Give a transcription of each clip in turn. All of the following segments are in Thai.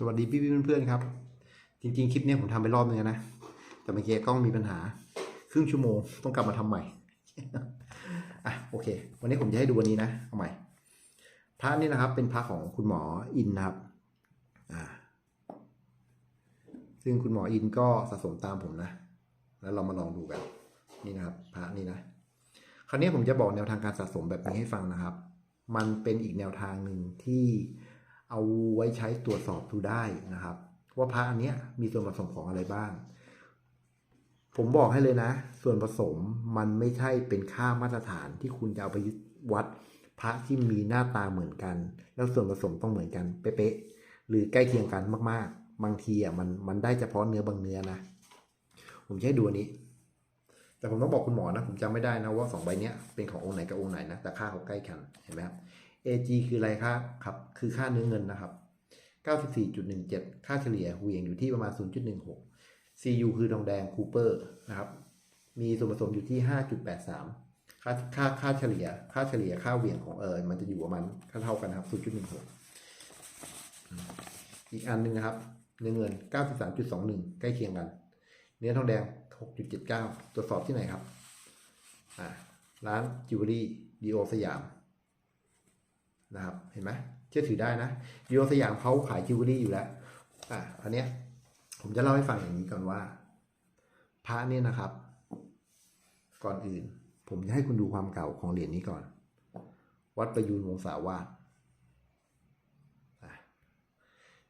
สวัสดีพี่พี่เพื่อนๆครับ จริงๆ คลิปนี้ผมทำไปรอบนึงนะ แต่เมื่อกี้กล้องมีปัญหา ครึ่งชั่วโมงต้องกลับมาทำใหม่อะโอเค วันนี้ผมจะให้ดูวันนี้นะเอาใหม่พระนี่นะครับ เป็นพระของคุณหมออินนะครับอ่าซึ่งคุณหมออินก็สะสมตามผมนะ แล้วเรามาลองดูกันนี่นะครับ พระนี่นะคราวนี้ผมจะบอกแนวทางการสะสมแบบนี้ให้ฟังนะครับ มันเป็นอีกแนวทางหนึ่งที่ เอาไว้ใช้ตรวจสอบดูได้นะครับ ว่าพระอันเนี้ยมีส่วนผสมของอะไรบ้าง ผมบอกให้เลยนะ ส่วนผสมมันไม่ใช่เป็นค่ามาตรฐานที่คุณจะเอาไปวัดพระที่มีหน้าตาเหมือนกัน แล้วส่วนผสมต้องเหมือนกันเป๊ะๆหรือใกล้เคียงกันมาก ๆ บางทีอะมันมันได้เฉพาะเนื้อบางเนื้อนะผมให้ดูอันนี้ แต่ผมต้องบอกคุณหมอนะ ผมจำไม่ได้นะว่าสองใบเนี้ยเป็นขององค์ไหนกับองค์ไหนนะแต่ค่าเขาใกล้กันเห็นไหมครับ AG คืออะไรครับครับ คือค่าเนื้อเงินนะครับ 94.17 ค่าเฉลี่ยเหวี่ยงอยู่ที่ประมาณ 0.16 CU คือทองแดงคูเปอร์นะครับ มีส่วนผสมอยู่ที่ 5.83 ค่าค่าค่าเฉลี่ย ค่าเฉลี่ยค่าเหวี่ยงของเออมันจะอยู่ประมาณเท่ากันนะครับ 0.16 อีกอันหนึงนะครับ เนื้อเงิน 93.21 ใกล้เคียงกัน เนื้อทองแดง 6.79 ตรวจสอบที่ไหนครับ อ่าร้านจิวเวลรี่ดีโอสยาม นะครับ เห็นไหมเชื่อถือได้นะดีโอสยามเขาขายจิวเวลรี่อยู่แล้ว อะอันเนี้ยผมจะเล่าให้ฟังอย่างนี้ก่อนว่า พระเนี่ยนะครับ ก่อนอื่น ผมจะให้คุณดูความเก่าของเหรียญนี้ก่อน วัดประยูนวงศาวาส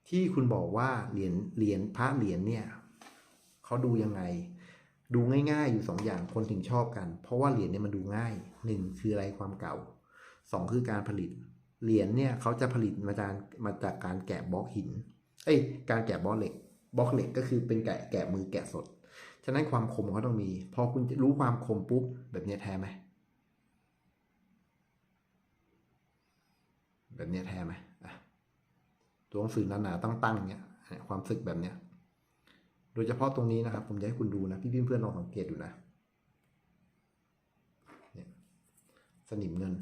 ที่คุณบอกว่าเหรียญเหรียญพระเหรียญเนี่ยเขาดูยังไง ดูง่ายๆอยู่สองอย่างคนถึงชอบกัน เพราะว่าเหรียญเนี่ยมันดูง่ายหนึ่งคืออะไรความเก่าสองคือการผลิต เหรียญเนี่ยเขาจะผลิตมาจากมาจากการแกะบล็อกหิน เอ้ย การแกะบล็อกเหล็ก บล็อกเหล็กก็คือเป็นแกะแกะมือแกะสด ฉะนั้นความคมเขาต้องมี พอคุณรู้ความคมปุ๊บ แบบเนี้ยแท้ไหม แบบเนี้ยแท้ไหมอะตัวหนังสือหนาๆตั้งๆเนี้ยเนี่ย ความสึกแบบเนี้ย โดยเฉพาะตรงนี้นะครับ ผมจะให้คุณดูนะ พี่เพื่อนๆลองสังเกตดูนะเนี่ยสนิมเงิน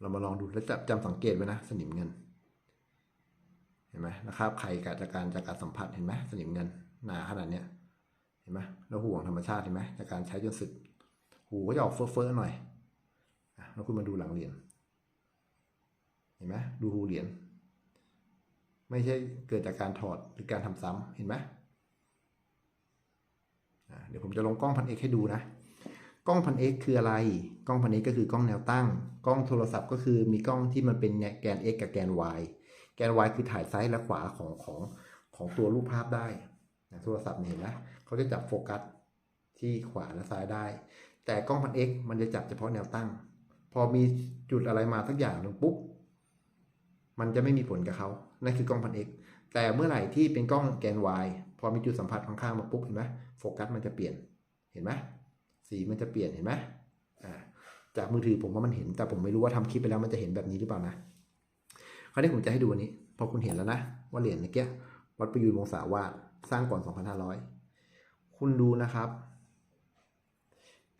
เรามาลองดูแล้วจับจำสังเกตไว้นะ สนิมเงิน เห็นไหมนะครับใครกาจากการจากการสัมผัสเห็นไหมสนิมเงินหนาขนาดเนี้ยเห็นไหมแล้วหูของธรรมชาติเห็นไหมจากการใช้จนสึก หูก็จะออกเฟ้อๆหน่อยแล้วคุณมาดูหลังเหรียญเห็นไหมดูหูเหรียญไม่ใช่เกิดจากการถอดหรือการทำซ้ำเห็นไหมเดี๋ยวผมจะลงกล้องพันเอกให้ดูนะ กล้องพันเอกคืออะไร กล้องพันเอกก็คือกล้องแนวตั้ง กล้องโทรศัพท์ก็คือมีกล้องที่มันเป็นแกน x กับแกน y แกน y คือถ่ายซ้ายและขวาของของของตัวรูปภาพได้นะโทรศัพท์เห็นนะเขาจะจับโฟกัสที่ขวาและซ้ายได้ แต่กล้องพันเอกมันจะจับเฉพาะแนวตั้ง พอมีจุดอะไรมาสักอย่างหนึ่งปุ๊บมันจะไม่มีผลกับเขา นั่นคือกล้องพันเอกแต่เมื่อไหร่ที่เป็นกล้องแกน y พอมีจุดสัมผัสข้างๆมาปุ๊บเห็นไหมโฟกัสมันจะเปลี่ยน เห็นไหม สีมันจะเปลี่ยนเห็นไหมอ่าจากมือถือผมว่ามันเห็น แต่ผมไม่รู้ว่าทำคลิปไปแล้วมันจะเห็นแบบนี้หรือเปล่านะคราวนี้ผมจะให้ดูอันนี้ พอคุณเห็นแล้วนะ ว่าเหรียญเมื่อกี้วัดประยูนวงศาวาสสร้างก่อน 2,500 คุณดูนะครับ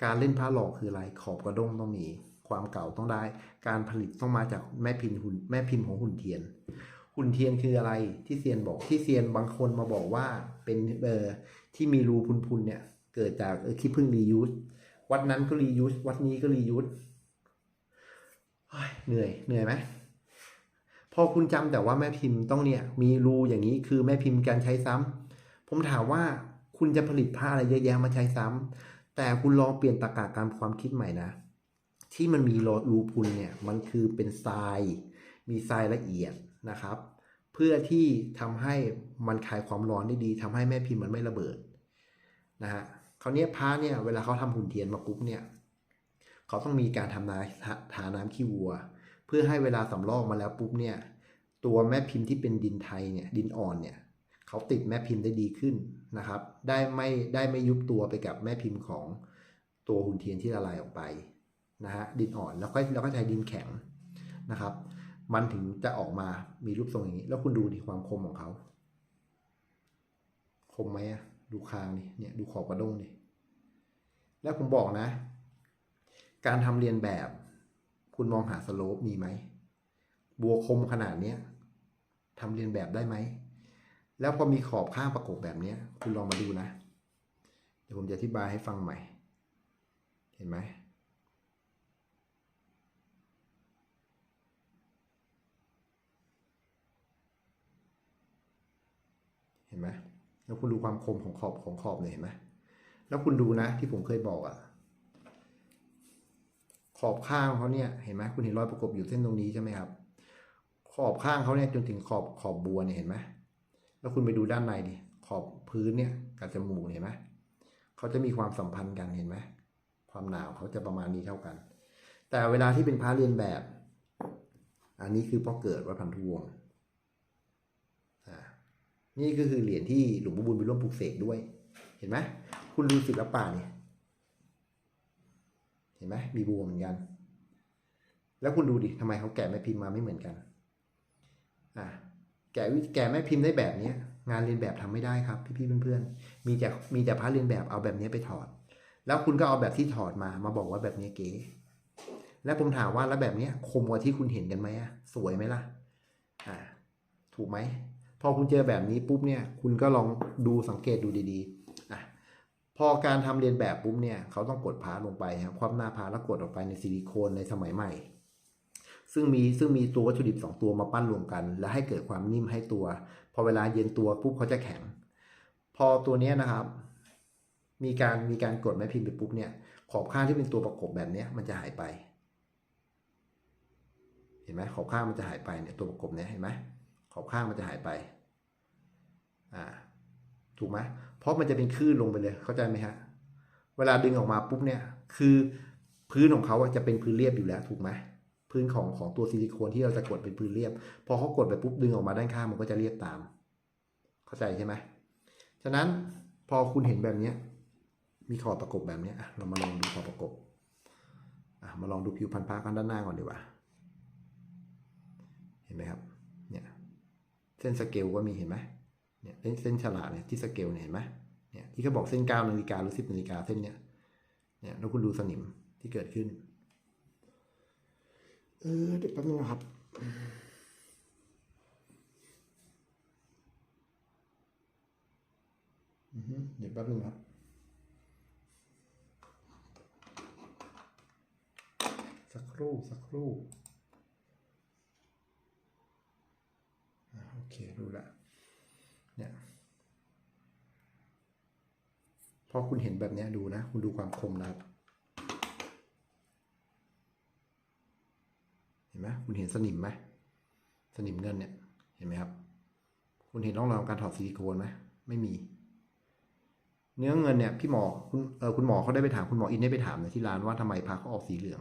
การเล่นผ้าหลอกคืออะไร ขอบกระด้งต้องมี ความเก่าต้องได้ การผลิตต้องมาจากแม่พิมพ์หุ่นแม่พิมพ์ของหุ่นเทียน หุ่นเทียนคืออะไรที่เซียนบอกที่เซียนบางคนมาบอกว่าเป็นเออที่มีรูพุนๆเนี่ย เกิดจากเออขี้พึ่งรียูสวัดนั้นก็รียูสวัดนี้ก็รียูสเหนื่อยเหนื่อยไหมพอคุณจำแต่ว่าแม่พิมพ์ต้องเนี่ยมีรูอย่างนี้คือแม่พิมพ์การใช้ซ้ำผมถามว่าคุณจะผลิตผ้าอะไรเยอะแยะมาใช้ซ้ำแต่คุณลองเปลี่ยนตรรกะการความคิดใหม่นะ ที่มันมีรูพุนเนี่ยมันคือเป็นทราย มีทรายละเอียดนะครับ เพื่อที่ทำให้มันคลายความร้อนได้ดีทำให้แม่พิมพ์มันไม่ระเบิดนะฮะ คราวนี้พระเนี่ยเวลาเขาทำหุ่นเทียนมาปุ๊บเนี่ยเขาต้องมีการทำนาทาน้ำขี้วัว เพื่อให้เวลาสำรอกมาแล้วปุ๊บเนี่ย ตัวแม่พิมพ์ที่เป็นดินไทยเนี่ยดินอ่อนเนี่ยเขาติดแม่พิมพ์ได้ดีขึ้นนะครับ ได้ไม่ได้ไม่ยุบตัวไปกับแม่พิมพ์ของตัวหุ่นเทียนที่ละลายออกไปนะฮะดินอ่อนแล้วก็แล้วก็ใช้ดินแข็งนะครับ มันถึงจะออกมามีรูปทรงอย่างนี้ แล้วคุณดูดิความคมของเขา คมไหมอะ ดูคางดิเนี่ยดูขอบกระด้งดิแล้วผมบอกนะ การทำเรียนแบบ คุณมองหาสโลปมีไหมบัวคมขนาดเนี้ยทำเรียนแบบได้ไหม แล้วพอมีขอบข้างประกบแบบนี้คุณลองมาดูนะ เดี๋ยวผมจะอธิบายให้ฟังใหม่ เห็นไหมเห็นไหม แล้วคุณดูความคมของขอบของขอบเนี่ยเห็นไหมแล้วคุณดูนะที่ผมเคยบอกอะขอบข้างเขาเนี่ยเห็นไหมคุณเห็นรอยประกบอยู่เส้นตรงนี้ใช่ไหมครับ ขอบข้างเขาเนี่ยจนถึงขอบขอบบัวเนี่ยเห็นไหมแล้วคุณไปดูด้านในดิขอบพื้นเนี่ยกับจมูกเห็นไหมเขาจะมีความสัมพันธ์กันเห็นไหมความหนาวเขาจะประมาณนี้เท่ากัน แต่เวลาที่เป็นพระเรียนแบบ อันนี้คือพอเกิดวัดพันธุวงศ์อ่า นี่ก็คือเหรียญที่หลวงปู่บุญไปร่วมปลูกเสกด้วย เห็นไหมคุณดูศิลปะเนี่ยเห็นไหมมีบัวเหมือนกัน แล้วคุณดูดิทำไมเขาแกะแม่พิมพ์มาไม่เหมือนกันอะแกะแกะแม่พิมพ์ได้แบบเนี้ยงานเรียนแบบทำไม่ได้ครับ พี่ๆเพื่อนๆมีแต่มีแต่พระเรียนแบบเอาแบบนี้ไปถอด แล้วคุณก็เอาแบบที่ถอดมามาบอกว่าแบบนี้เก๋แล้วผมถามว่าแล้วแบบนี้คมกว่าที่คุณเห็นกันไหมอะสวยไหมล่ะ อ่า ถูกไหม พอคุณเจอแบบนี้ปุ๊บเนี่ย คุณก็ลองดูสังเกตดูดีๆอะพอการทำเรียนแบบปุ๊บเนี่ย เขาต้องกดพาลงไปครับความหน้าพาแล้วกดออกไปในซิลิโคนในสมัยใหม่ ซึ่งมีซึ่งมีตัววัตถุดิบสองตัวมาปั้นรวมกัน แล้วให้เกิดความนิ่มให้ตัว พอเวลาเย็นตัวปุ๊บเขาจะแข็ง พอตัวนี้นะครับ มีการมีการกดแม่พิมพ์ไปปุ๊บเนี่ย ขอบข้างที่เป็นตัวประกบแบบนี้มันจะหายไป เห็นไหมขอบข้างมันจะหายไปเนี่ยตัวประกบเนี่ยเห็นไหม อบข้างมันจะหายไปอ่าถูกไหมเพราะมันจะเป็นคลื่นลงไปเลย เข้าใจไหมฮะ เวลาดึงออกมาปุ๊บเนี่ย คือพื้นของเขาจะเป็นพื้นเรียบอยู่แล้ว ถูกไหมพื้นของของตัวซิลิโคนที่เราจะกดเป็นพื้นเรียบ พอเขากดไปปุ๊บดึงออกมาด้านข้างมันก็จะเรียบตาม เข้าใจใช่ไหมฉะนั้นพอคุณเห็นแบบเนี้ยมีขอบประกบแบบเนี้ยเรามาลองดูขอบประกบมาลองดูผิวพันธุ์ผ้ากันด้านหน้าก่อนดีกว่า เห็นไหมครับ เส้นสเกลก็มีเห็นไหมเนี่ยเส้นเส้นฉลากเนี่ยที่สเกลเนี่ยเห็นไหมเนี่ยที่เขาบอกเส้นเก้านาฬิกาหรือสิบนาฬิกาเส้นเนี่ยเนี่ยแล้วคุณดูสนิมที่เกิดขึ้น เออเดี๋ยวแป๊บนึงนะครับเดี๋ยวแป๊บนึงครับสักครู่สักครู่อ่าโอ เครู้ละเนี่ยพอคุณเห็นแบบนี้ดูนะ คุณดูความคมนะครับเห็นไหมคุณเห็นสนิมไหมสนิมเงินเนี่ยเห็นไหมครับ คุณเห็นร่องรอยของการถอดซิลิโคนไหมไม่มี เนื้อเงินเนี่ยพี่หมอคุณเออคุณหมอเขาได้ไปถามคุณหมออินได้ไปถามในที่ร้านว่าทำไมพาเขาออกสีเหลือง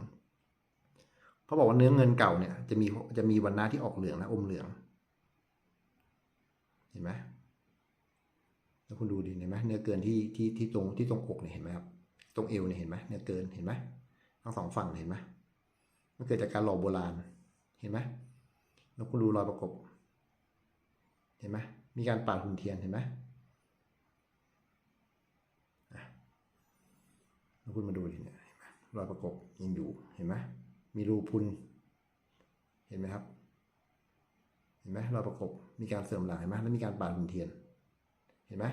เขาบอกว่าเนื้อเงินเก่าเนี่ยจะมีจะมีวันหน้าที่ออกเหลืองนะอมเหลือง ห็นไหมแล้วคุณดูดิเห็นไหมเนื้อเกินที่ที่ที่ตรงที่ตรงอกเนี่ยเห็นไหมครับตรงเอวเนี่ยเห็นไหมเนื้อเกินเห็นไหมทั้งสองฝั่งเห็นไหมมันเกิดจากการหล่อโบราณเห็นไหมแล้วคุณดูรอยประกบ เห็นไหมมีการปาดหุ่นเทียนเห็นไหมแล้วคุณมาดูดิเนี่ยเห็นไหมรอยประกบยังอยู่เห็นไหมมีรูพุนเห็นไหมครับ ห็นไหมเรอยประกบมีการเสื่อมหลังเห็นไหมแล้วมีการปาดหุ่นเทียน เห็นไหม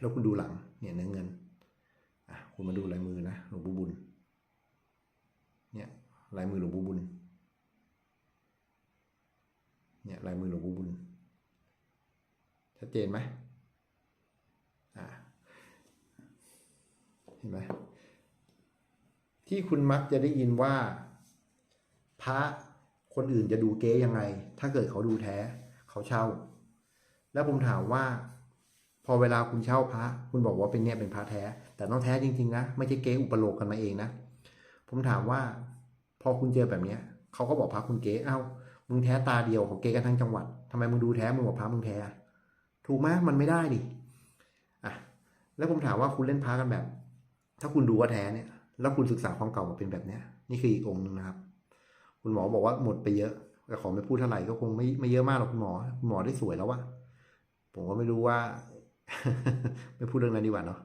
แล้วคุณดูหลังเนี่ยเนื้อเงินอะคุณมาดูลายมือนะหลวงปู่บุญเนี่ยลายมือหลวงปู่บุญเนี่ยลายมือหลวงปู่บุญชัดเจนไหมอ่าเห็นไหมที่คุณมักจะได้ยินว่า พระ คนอื่นจะดูเก๊ยังไง ถ้าเกิดเขาดูแท้ เขาเช่า แล้วผมถามว่า พอเวลาคุณเช่าพระ คุณบอกว่าเป็นเนี่ยเป็นพระแท้ แต่ต้องแท้จริง ๆ นะ ไม่ใช่เก๊อุปโลกกันมาเองนะ ผมถามว่า พอคุณเจอแบบเนี้ยเขาก็บอกพระคุณเก๊เอ้า มึงแท้ตาเดียวเขาเก๊กันทั้งจังหวัดทำไมมึงดูแท้ มึงบอกพระมึงแท้อะถูกไหมมันไม่ได้ดิ อะ แล้วผมถามว่าคุณเล่นพระกันแบบ ถ้าคุณดูว่าแท้เนี่ย แล้วคุณศึกษาความเก่ามาเป็นแบบเนี้ย นี่คืออีกองค์หนึ่งนะครับ คุณหมอบอกว่าหมดไปเยอะแต่ขอไม่พูดเท่าไหร่ก็คงไม่ไม่เยอะมากหรอกคุณหมอ คุณหมอได้สวยแล้ววะผมก็ไม่รู้ว่า ไม่พูดเรื่องนั้นดีกว่าเนาะ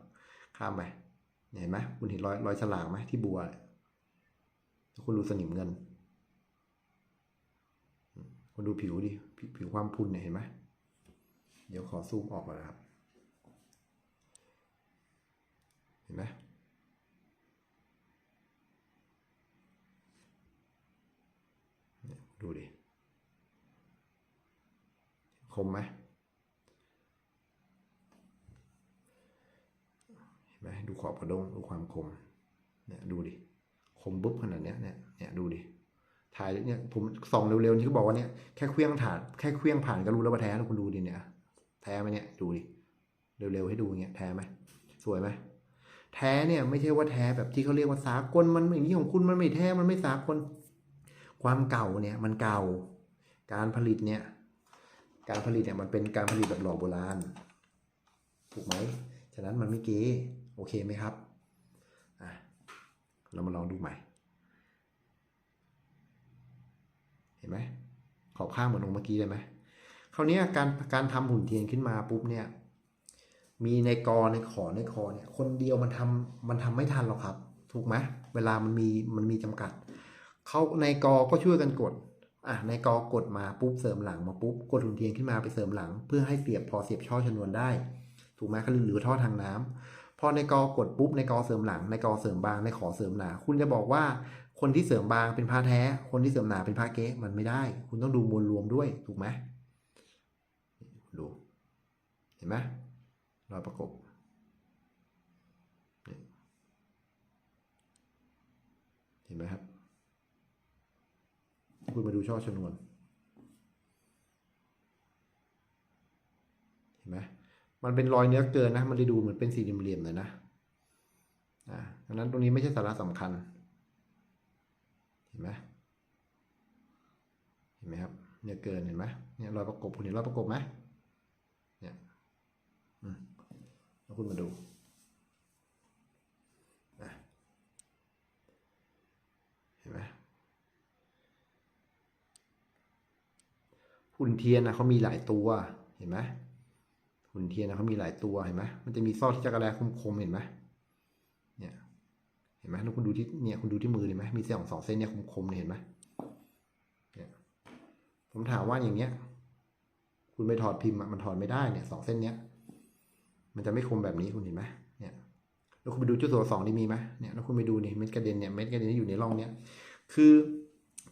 ข้ามไปเห็นไหมคุณเห็นรอยรอยฉลากไหมที่บัว คุณดูสนิมเงิน คุณดูผิวดิผิวผิวความพุนเนี่ยเห็นไหมเดี๋ยวขอซูมออกก่อนนะครับ เห็นไหมเนี่ย ดูดิ คมไหมเห็นไหมดูขอบกระดง ดูความคม เนี่ยดูดิ คมบุ๊บขนาดเนี้ยเนี่ยเนี่ยดูดิ ถ่ายเนี่ยผมส่องเร็วๆนี่ก็บอกว่าเนี่ยแค่เคลี้ยงถ่านแค่เคลี้ยงผ่านก็รู้แล้วว่าแท้แล้วคุณดูดิเนี่ย แท้ไหมเนี่ยดูดิ เร็วๆให้ดูเงี้ยแท้ไหมสวยไหมแท้เนี่ยไม่ใช่ว่าแท้แบบที่เขาเรียกว่าสากลมันอย่างนี้ของคุณมันไม่แท้มันไม่สากล ความเก่าเนี่ยมันเก่า การผลิตเนี่ย การผลิตเนี่ยมันเป็นการผลิตแบบหล่อโบราณ ถูกไหม ฉะนั้นมันไม่เก๋โอเคไหมครับ อะ เรามาลองดูใหม่ เห็นไหม ขอบข้างเหมือนองค์เมื่อกี้เลยไหมคราวนี้การการทำหุ่นเทียนขึ้นมาปุ๊บเนี่ย มีในกอในขอในคอเนี่ย คนเดียวมันทำมันทำไม่ทันหรอกครับ ถูกไหม เวลามันมีมันมีจำกัด เขาในกอก็ช่วยกันกดอะในกอกดมาปุ๊บเสริมหลังมาปุ๊บกดหุ่นเทียนขึ้นมาไปเสริมหลัง เพื่อให้เสียบพอเสียบช่อชนวนได้ ถูกไหมหรือท่อทางน้ำพอในกอกดปุ๊บในกอเสริมหลัง ในกอเสริมบางในขอเสริมหนา คุณจะบอกว่าคนที่เสริมบางเป็นพระแท้ คนที่เสริมหนาเป็นพระเก๊มันไม่ได้ คุณต้องดูมวลรวมด้วยถูกไหมดูเห็นไหมรอยประกบเห็นไหมครับ คุณมาดูช่อชนวน เห็นไหมมันเป็นรอยเนื้อเกินนะ มันจะดูเหมือนเป็นสี่เหลี่ยมเลยนะอ่าดังนั้นตรงนี้ไม่ใช่สาระสำคัญ เห็นไหมเห็นไหมครับ เนื้อเกินเห็นไหมเนี่ยรอยประกบคุณเห็นรอยประกบไหมเนี่ยอืมแล้วคุณมาดูอะเห็นไหม หุ่นเทียนนะเขามีหลายตัวเห็นไหมหุ่นเทียนนะเขามีหลายตัวเห็นไหมมันจะมีซอกที่จักรแลคมๆเห็นไหมเนี่ยเห็นไหมแล้วคุณดูที่เนี่ยคุณดูที่มือเห็นไหมมีเส้นของสองเส้นเนี่ยคมๆเนี่ยเห็นไหมเนี่ยผมถามว่าอย่างเงี้ย คุณไปถอดพิมพ์มันถอดไม่ได้เนี่ยสองเส้นเนี้ย มันจะไม่คมแบบนี้คุณเห็นไหมเนี่ยแล้วคุณไปดูจุดตัวสองนี่มีไหมเนี่ยแล้วคุณไปดูนี่เม็ดกระเด็นเนี่ยเม็ดกระเด็นที่อยู่ในร่องเนี้ยคือ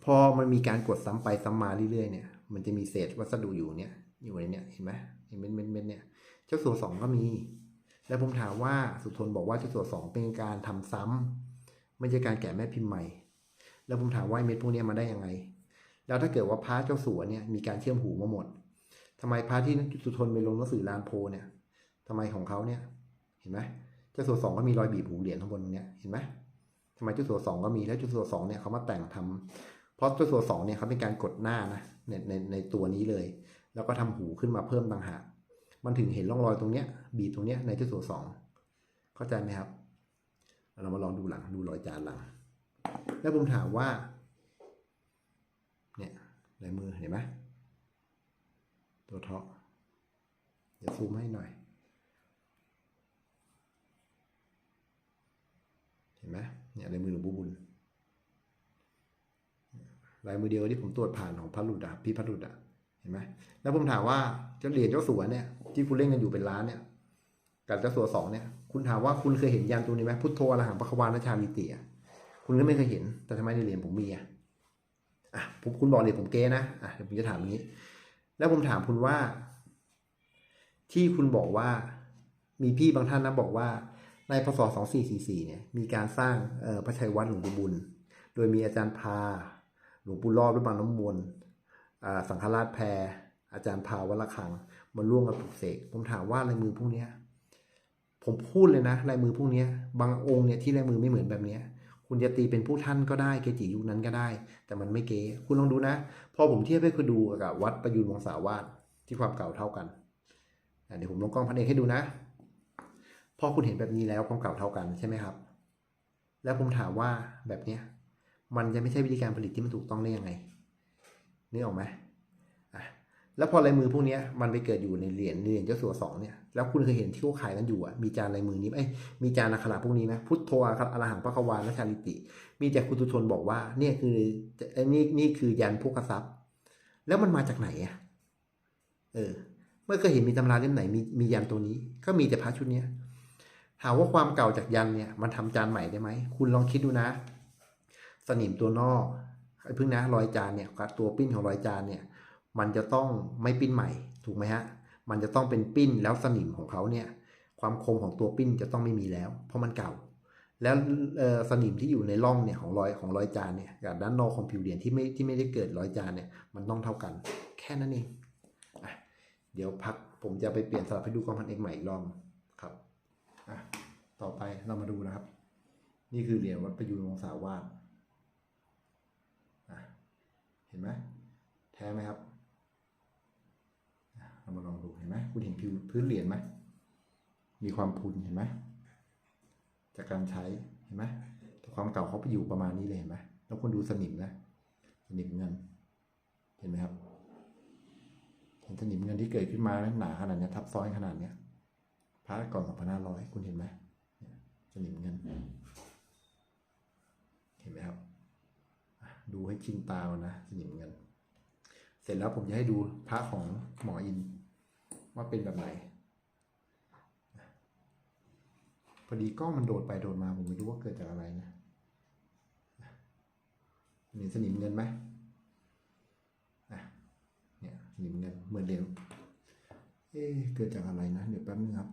พอมันมีการกดซ้ำไปซ้ำมาเรื่อยๆเนี่ย มันจะมีเศษวัสดุอยู่เนี่ยอยู่ในเนี่ยเห็นไหมเห็นเม็ดเม็ดเม็ดเนี่ยเจ้าสัวสองก็มี แล้วผมถามว่าสุทนบอกว่าเจ้าสัวสองเป็นการทำซ้ำไม่ใช่การแกะแม่พิมพ์ใหม่ แล้วผมถามว่าไอ้เม็ดพวกนี้มาได้ยังไง แล้วถ้าเกิดว่าพระเจ้าสัวเนี่ยมีการเชื่อมหูมาหมดทำไมพระที่สุทนไปลงหนังสือลานโพเนี่ยทำไมของเขาเนี่ยเห็นไหมเจ้าสัวสองก็มีรอยบีบหูเหรียญข้างบนตรงเนี้ยเห็นไหมทำไมเจ้าสัวสองก็มีแล้วเจ้าสัวสองเนี่ยเขามาแต่งทำเพราะตัวส่วนสองเนี่ยเขาเป็นการกดหน้านะ ในในในตัวนี้เลย แล้วก็ทำหูขึ้นมาเพิ่มต่างหากมันถึงเห็นร่องรอยตรงเนี้ย บีตรงเนี้ยในตัวส่วนสองเข้าใจไหมครับ เรามาลองดูหลังดูรอยจานหลัง แล้วผมถามว่า เนี่ยลายมือเห็นไหมตัวเทาะเดี๋ยวซูมให้หน่อย เห็นไหมเนี่ยลายมือหลวงปู่บุญ ลายมือเดียวที่ผมตรวจผ่านของพระหลุดอะพี่พระหลุดอะเห็นไหมแล้วผมถามว่าเจ้าเหรียญเจ้าสัวเนี่ยที่คุณเล่นกันอยู่เป็นล้านเนี่ยกับเจ้าสัวสองเนี่ย คุณถามว่าคุณเคยเห็นยันตัวนี้ไหมพุทโธอรหังปะควานะชาลิติอะคุณก็ไม่เคยเห็น แต่ทำไมในเหรียญผมมีอะอะผมคุณบอกเหรียญผมเก้นะอะเดี๋ยวผมจะถามอย่างนี้ แล้วผมถามคุณว่า ที่คุณบอกว่า มีพี่บางท่านนะบอกว่า ในพศ2444เนี่ย มีการสร้างเอ่อพระชัยวัดหลวงปู่บุญ โดยมีอาจารย์พา ลวงปู่รอดด้วยบางน้ำมนต์สังฆราชแพร อาจารย์พาวัละคังมาร่วมกันปลุกเสกผมถามว่าลายมือพวกเนี้ยผมพูดเลยนะลายมือพวกเนี้ยบางองค์เนี่ยที่ลายมือไม่เหมือนแบบเนี้ยคุณจะตีเป็นผู้ท่านก็ได้เกจิยุคนั้นก็ได้ แต่มันไม่เก๋คุณลองดูนะ พอผมเทียบให้คุณดูกับวัดประยุนวงศาวาสที่ความเก่าเท่ากันเดี๋ยวผมลงกล้องพันเอกให้ดูนะ พอคุณเห็นแบบนี้แล้วความเก่าเท่ากันใช่ไหมครับ แล้วผมถามว่าแบบเนี้ย มันจะไม่ใช่วิธีการผลิตที่มันถูกต้องได้ยังไงนึกออกไหมอะแล้วพอลายมือพวกนี้มันไปเกิดอยู่ในเหรียญเหรียญเจ้าสัวสองเนี่ยแล้วคุณเคยเห็นที่เขาขายกันอยู่อะมีจานลายมือนี้เอ้ยมีจานอักขระพวกนี้ไหมพุทโธอาคาอรหังพระควานและชาลิติ มีแต่คุณตุชนบอกว่าเนี่ยคือไอ้นี่นี่คือยันพุกทรัพย์ แล้วมันมาจากไหนอะเออ เมื่อเคยเห็นมีตำราเล่มไหนมีมียันตัวนี้ ก็มีแต่พระชุดเนี้ยถามว่าความเก่าจากยันเนี่ย มันทำจานใหม่ได้ไหมคุณลองคิดดูนะ สนิมตัวนอกไอ้พึ่งนะรอยจานเนี่ยตัวปิ้นของรอยจานเนี่ยมันจะต้องไม่ปิ้นใหม่ถูกไหมฮะมันจะต้องเป็นปิ้นแล้วสนิมของเขาเนี่ยความคมของตัวปิ้นจะต้องไม่มีแล้ว เพราะมันเก่า แล้วสนิมที่อยู่ในร่องเนี่ยของรอยของรอยจานเนี่ยกับด้านนอกของผิวเหรียญที่ไม่ที่ไม่ได้เกิดรอยจานเนี่ยมันต้องเท่ากัน แค่นั้นเองอเดี๋ยวพักผมจะไปเปลี่ยนสลับให้ดูกล้องพันเอกใหม่อีกรอบครับต่อไปเรามาดูนะครับ นี่คือเหรียญวัดประยูรวงศาวาส เห็นไหมแท้ไหมครับเรามาลองดูเห็นไหมคุณเห็นผิวพื้นเหรียญไหมมีความพุนเห็นไหมจากการใช้เห็นไหมแต่ความเก่าเขาไปอยู่ประมาณนี้เลยเห็นไหมแล้วคุณดูสนิมนะสนิมเงินเห็นไหมครับเห็นสนิมเงินที่เกิดขึ้นมาหนาขนาดนี้ทับซ้อนขนาดเนี้ยพระก่อนสองพันห้าร้อยคุณเห็นไหมสนิมเงิน เห็นไหมครับ ดูให้ชินตาก่อนนะสนิมเงิน เสร็จแล้วผมจะให้ดูพระของหมออิน ว่าเป็นแบบไหน พอดีกล้องมันโดดไปโดดมาผมไม่รู้ว่าเกิดจากอะไรนะเห็นสนิมเงินไหมอะเนี่ยสนิมเงินเหมือนเดิมเอ๊ะเกิดจากอะไรนะ เดี๋ยวแป๊บนึงครับ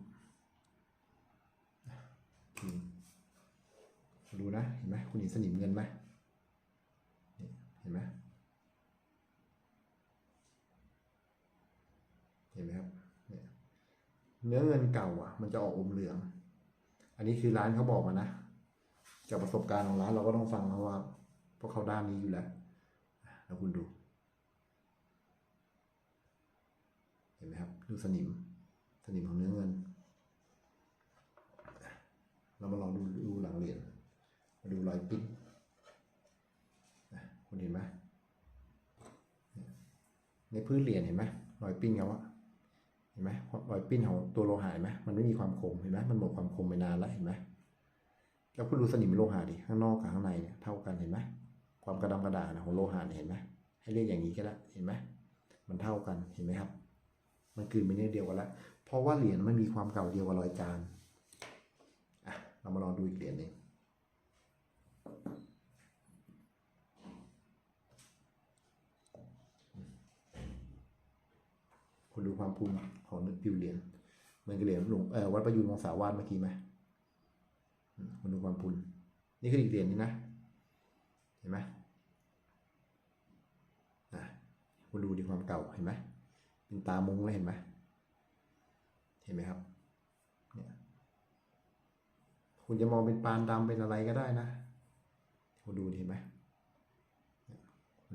ดูนะ เห็นไหมคุณเห็นสนิมเงินไหม ห็นไหมเห็นไหมครับเนี่ยเนื้อเงินเก่าอะ มันจะออกอมเหลือง อันนี้คือร้านเขาบอกมานะจากประสบการณ์ของร้านเราก็ต้องฟังเขาว่าพราะเขาด้านนี้อยู่แล้วแล้วคุณดู เห็นไหมครับ ดูสนิม สนิมของเนื้อเงิน เรามาลองดูดูหลังเหรียญมาดูรอยปิ้นอะ คุณเห็นไหมในพื้นเหรียญเห็นไหมรอยปิ้นเขาอะเห็นไหมรอยปิ้นของตัวโลหะเห็นไหมมันไม่มีความคมเห็นไหมมันหมดความคมไปนานแล้วเห็นไหมแล้วคุณดูสนิมโลหะดิข้างนอกกับข้างในเนี่ยเท่ากันเห็นไหมความกระดำกระดาษของโลหะเนี่ยเห็นไหมให้เรียกอย่างนี้ก็ได้เห็นไหมมันเท่ากันเห็นไหมครับ มันกลืนไปเนื้อเดียวกันแล้วเพราะว่าเหรียญมันมีความเก่าเดียวกับรอยจานอะเรามาลองดูอีกเหรียญหนึ่ง คุณดูความพูนของนื้อผิวเหรียญเหมือนกับเหรียญหลวงเออวัดประยูรวงศาวาสเมื่อกี้ไหมคุณดูความพูนนี่คืออีกเหรียญนึงนะ เห็นไหมอะคุณดูดีความเก่าเห็นไหมเป็นตามุงเลยเห็นไหมเห็นไหมครับเนี่ยคุณจะมองเป็นปานดำเป็นอะไรก็ได้นะคุณดูดิเห็นไหม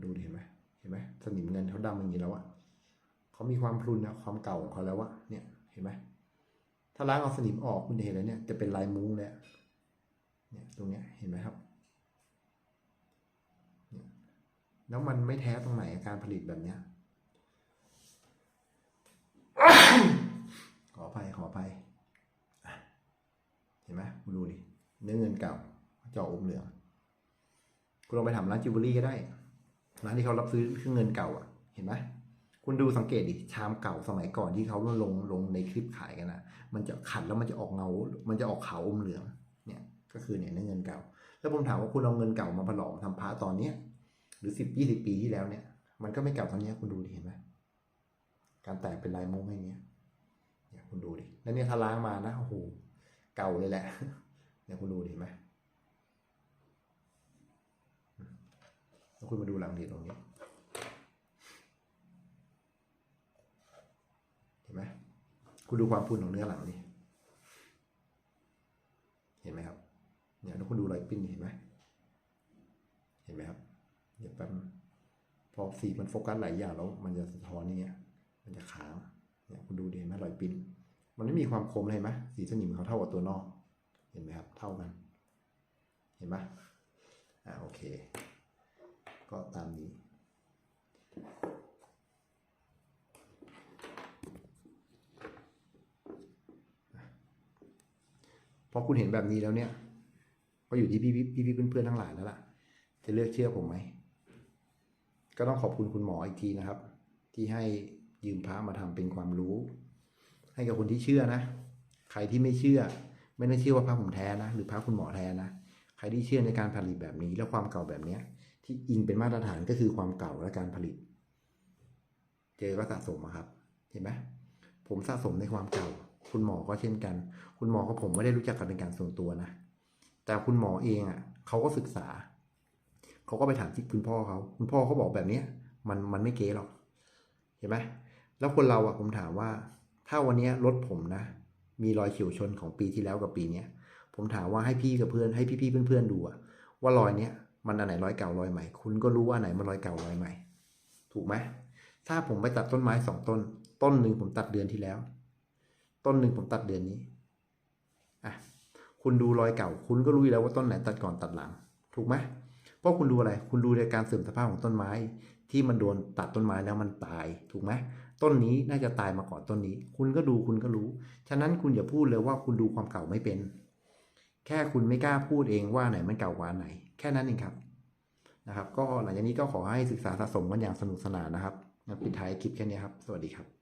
ดูดิเห็นไหมเห็นไหมสนิมเงินเขาดำอย่างนี้แล้วอะ เขามีความพรุนนะความเก่าของเขาแล้วอะเนี่ยเห็นไหมถ้าล้างเอาสนิมออกคุณจะเห็นแล้วเนี่ยจะเป็นลายมุ้งเลยอะเนี่ยตรงเนี้ยเห็นไหมครับแล้วมันไม่แท้ตรงไหนการผลิตแบบเนี้ยขออภัยขออภัยเห็นไหมคุณดูดิเนื้อเงินเก่าเจาะอมเหลืองคุณลองไปถามร้านจิวเวลรี่ก็ได้ร้านที่เขารับซื้อเครื่องเงินเก่าอะ เห็นไหม คุณดูสังเกตดิชามเก่าสมัยก่อนที่เขาลงลงในคลิปขายกันนะมันจะขัดแล้วมันจะออกเงา มันจะออกขาวอมเหลืองเนี่ยก็คือเนี่ยเนื้อเงินเก่า แล้วผมถามว่าคุณเอาเงินเก่ามาผลอมทำพระตอนเนี้ยหรือสิบยี่สิบปีที่แล้วเนี่ย มันก็ไม่เก่าเท่านี้คุณดูดิเห็นไหมการแตกเป็นลายมุ้งอย่างเงี้ยเนี่ยคุณดูดิแล้วเนี่ยถ้าล้างมานะโอ้โหเก่าเลยแหละเนี่ยคุณดูดิเห็นไหมแล้วคุณมาดูหลังเหรียตรงนี้ เห็นไหม คุณดูความพุนของเนื้อหลังดิเห็นไหมครับ เนี่ยแล้วคุณดูรอยปิ้นเห็นไหมเห็นไหมครับเดี๋ยวแป๊บนึงพอสีมันโฟกัสหลายอย่างแล้ว มันจะสะท้อนนี่เงี้ยมันจะค้างเนี่ยคุณดูดิเห็นไหมรอยปิ้น มันไม่มีความคมเลยไหมสีสนิมเขาเท่ากับตัวนอก เห็นไหมครับ เท่ากัน เห็นไหมอ่าโอเค ก็ตามนี้ พอคุณเห็นแบบนี้แล้วเนี่ย ก็อยู่ที่พี่พี่พี่เพื่อนๆทั้งหลายแล้วล่ะ จะเลือกเชื่อผมไหม ก็ต้องขอบคุณคุณหมออีกทีนะครับ ที่ให้ยืมพระมาทำเป็นความรู้ ให้กับคนที่เชื่อนะ ใครที่ไม่เชื่อ ไม่ได้เชื่อว่าพระผมแท้นะ หรือพระคุณหมอแท้นะ ใครที่เชื่อในการผลิตแบบนี้ และความเก่าแบบเนี้ย ที่อิงเป็นมาตรฐานก็คือความเก่าและการผลิต เจอก็สะสมครับ เห็นไหมผมสะสมในความเก่า คุณหมอก็เช่นกัน คุณหมอกับผมไม่ได้รู้จักกันเป็นการส่วนตัวนะ แต่คุณหมอเองอะเขาก็ศึกษา เขาก็ไปถามที่คุณพ่อเขา คุณพ่อเขาบอกแบบเนี้ยมันมันไม่เก๋หรอก เห็นไหมแล้วคนเราอะผมถามว่า ถ้าวันนี้รถผมนะ มีรอยเฉียวชนของปีที่แล้วกับปีเนี้ยผมถามว่าให้พี่กับเพื่อนให้พี่ๆเพื่อนๆดูอะว่ารอยเนี้ยมันอันไหนรอยเก่ารอยใหม่ คุณก็รู้ว่าอันไหนมันรอยเก่ารอยใหม่ ถูกไหมถ้าผมไปตัดต้นไม้สองต้น ต้นหนึ่งผมตัดเดือนที่แล้ว ต้นหนึ่งผมตัดเดือนนี้อะคุณดูรอยเก่า คุณก็รู้อยู่แล้วว่าต้นไหนตัดก่อนตัดหลัง ถูกไหมเพราะคุณดูอะไร คุณดูในการเสื่อมสภาพของต้นไม้ ที่มันโดนตัดต้นไม้แล้วมันตาย ถูกไหมต้นนี้น่าจะตายมาก่อนต้นนี้ คุณก็ดูคุณก็รู้ ฉะนั้นคุณอย่าพูดเลยว่าคุณดูความเก่าไม่เป็น แค่คุณไม่กล้าพูดเองว่าไหนมันเก่ากว่าไหน แค่นั้นเองครับนะครับ ก็หลังจากนี้ก็ขอให้ศึกษาสะสมกันอย่างสนุกสนานนะครับปิดท้ายคลิปแค่นี้ครับ สวัสดีครับ